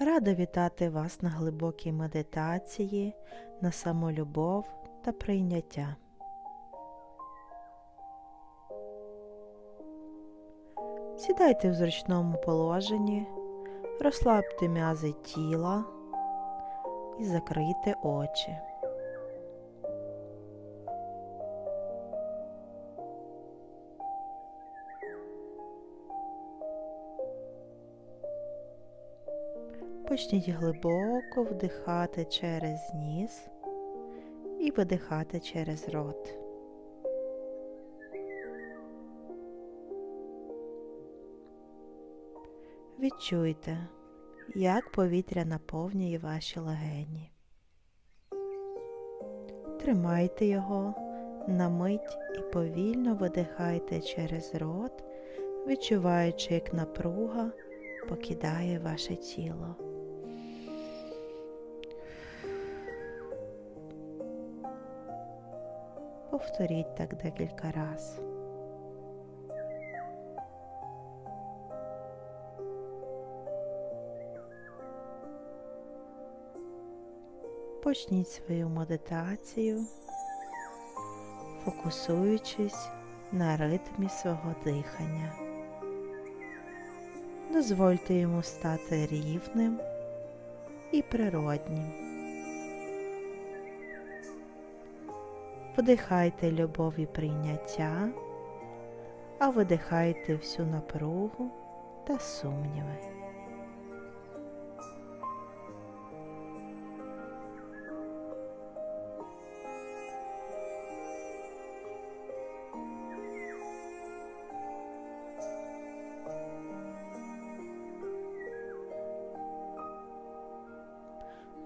Рада вітати вас на глибокій медитації, на самолюбов та прийняття. Сідайте в зручному положенні, розслабте м'язи тіла і закрийте очі. Почніть глибоко вдихати через ніс і видихати через рот. Відчуйте, як повітря наповнює ваші легені. Тримайте його на мить і повільно видихайте через рот, відчуваючи, як напруга покидає ваше тіло. Повторіть так декілька разів. Почніть свою медитацію, фокусуючись на ритмі свого дихання. Дозвольте йому стати рівним і природнім. Вдихайте любов і прийняття, а видихайте всю напругу та сумніви.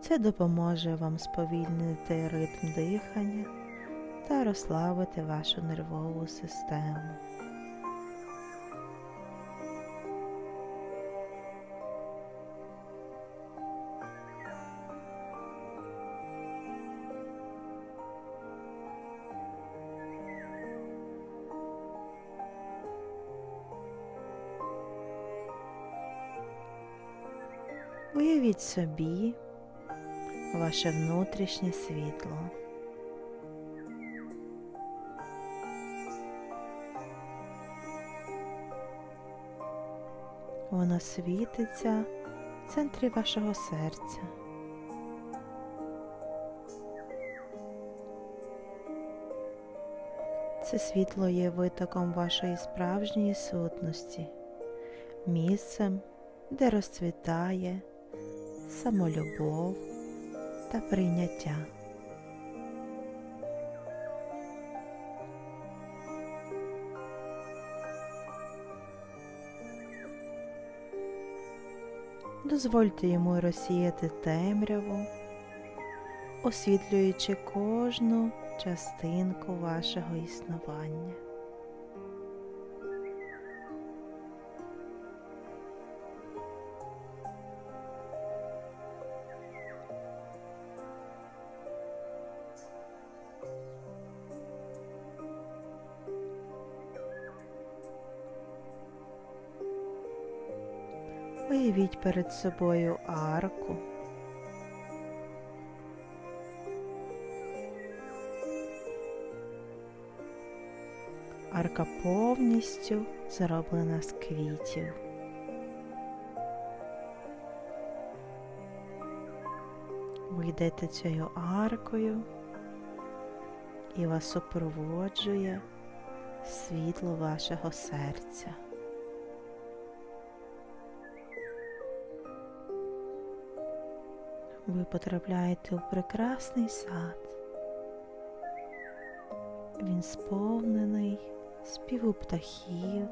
Це допоможе вам сповільнити ритм дихання та розслабити вашу нервову систему. Уявіть собі ваше внутрішнє світло. Воно світиться в центрі вашого серця. Це світло є витоком вашої справжньої сутності, місцем, де розцвітає самолюбов та прийняття. Дозвольте йому розсіяти темряву, освітлюючи кожну частинку вашого існування. Уявіть перед собою арку. Арка повністю зроблена з квітів. Ви йдете цією аркою і вас супроводжує світло вашого серця. Ви потрапляєте у прекрасний сад. Він сповнений співу птахів.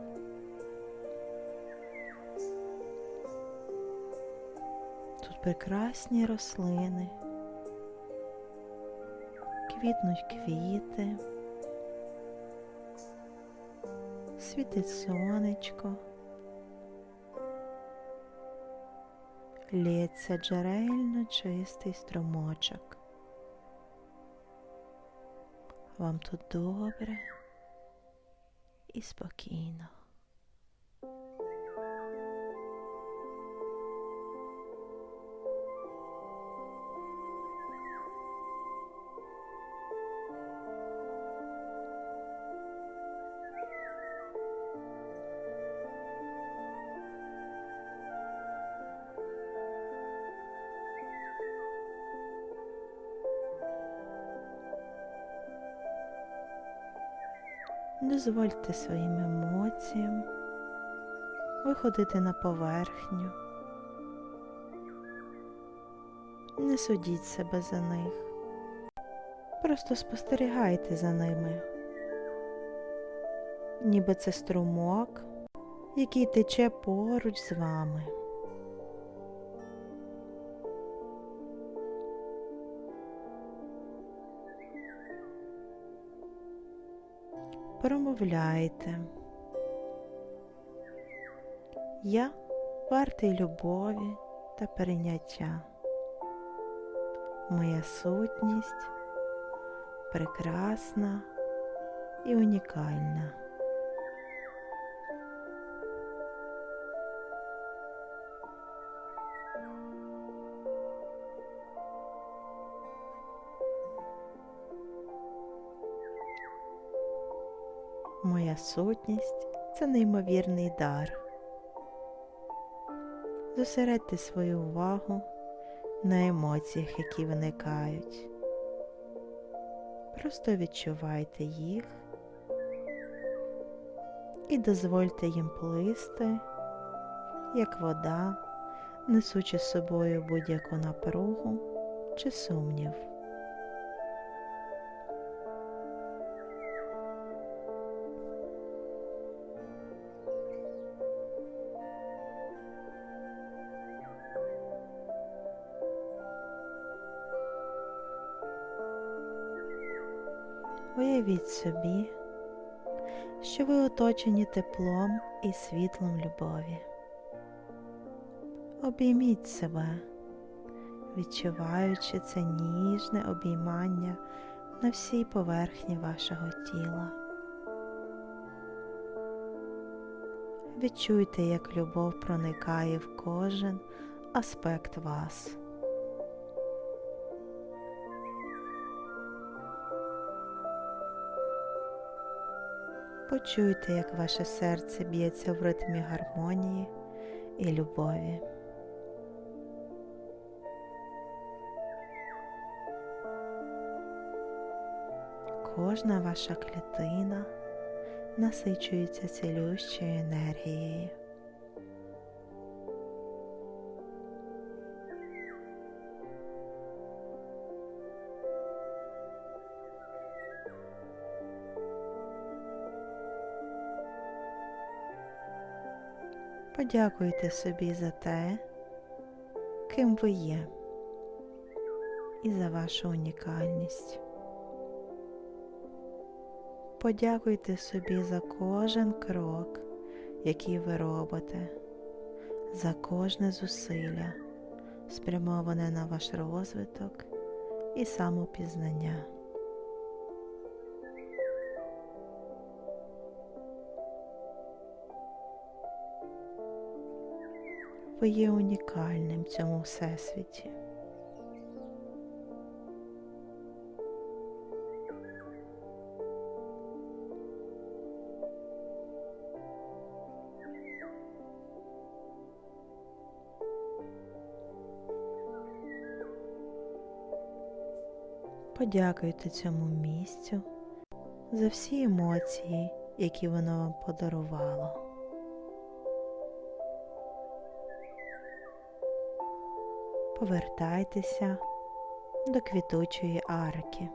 Тут прекрасні рослини, квітнуть квіти, світить сонечко. Лється джерельно чистий струмочок. Вам тут добре і спокійно. Дозвольте своїм емоціям виходити на поверхню. Не судіть себе за них. Просто спостерігайте за ними. Ніби це струмок, який тече поруч з вами. Промовляйте. Я вартий любові та прийняття. Моя сутність прекрасна і унікальна. Сутність це неймовірний дар. Зосередьте свою увагу на емоціях, які виникають. Просто відчувайте їх і дозвольте їм плисти, як вода, несучи з собою будь-яку напругу чи сумнів. Уявіть собі, що ви оточені теплом і світлом любові. Обійміть себе, відчуваючи це ніжне обіймання на всій поверхні вашого тіла. Відчуйте, як любов проникає в кожен аспект вас. Почуйте, як ваше серце б'ється в ритмі гармонії і любові. Кожна ваша клітина насичується цілющою енергією. Подякуйте собі за те, ким ви є, і за вашу унікальність. Подякуйте собі за кожен крок, який ви робите, за кожне зусилля, спрямоване на ваш розвиток і самопізнання. Ви є унікальним в цьому всесвіті. Подякуйте цьому місцю за всі емоції, які воно вам подарувало. Повертайтеся до квітучої арки.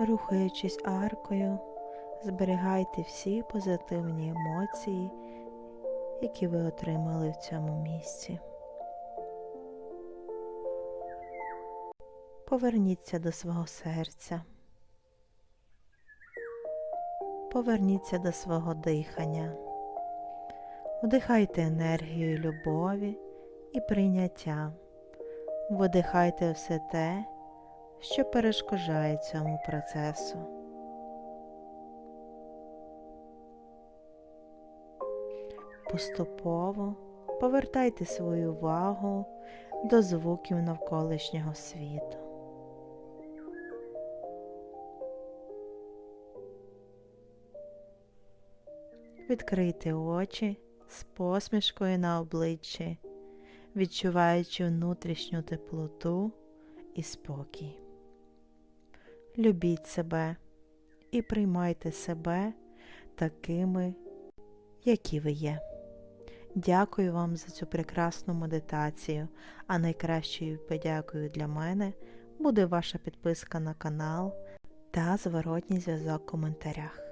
Рухаючись аркою, зберігайте всі позитивні емоції, які ви отримали в цьому місці. Поверніться до свого серця. Поверніться до свого дихання. Вдихайте енергію любові і прийняття. Видихайте все те, що перешкоджає цьому процесу. Поступово повертайте свою увагу до звуків навколишнього світу. Відкрийте очі з посмішкою на обличчі, відчуваючи внутрішню теплоту і спокій. Любіть себе і приймайте себе такими, які ви є. Дякую вам за цю прекрасну медитацію, а найкращою подякою для мене буде ваша підписка на канал та зворотній зв'язок в коментарях.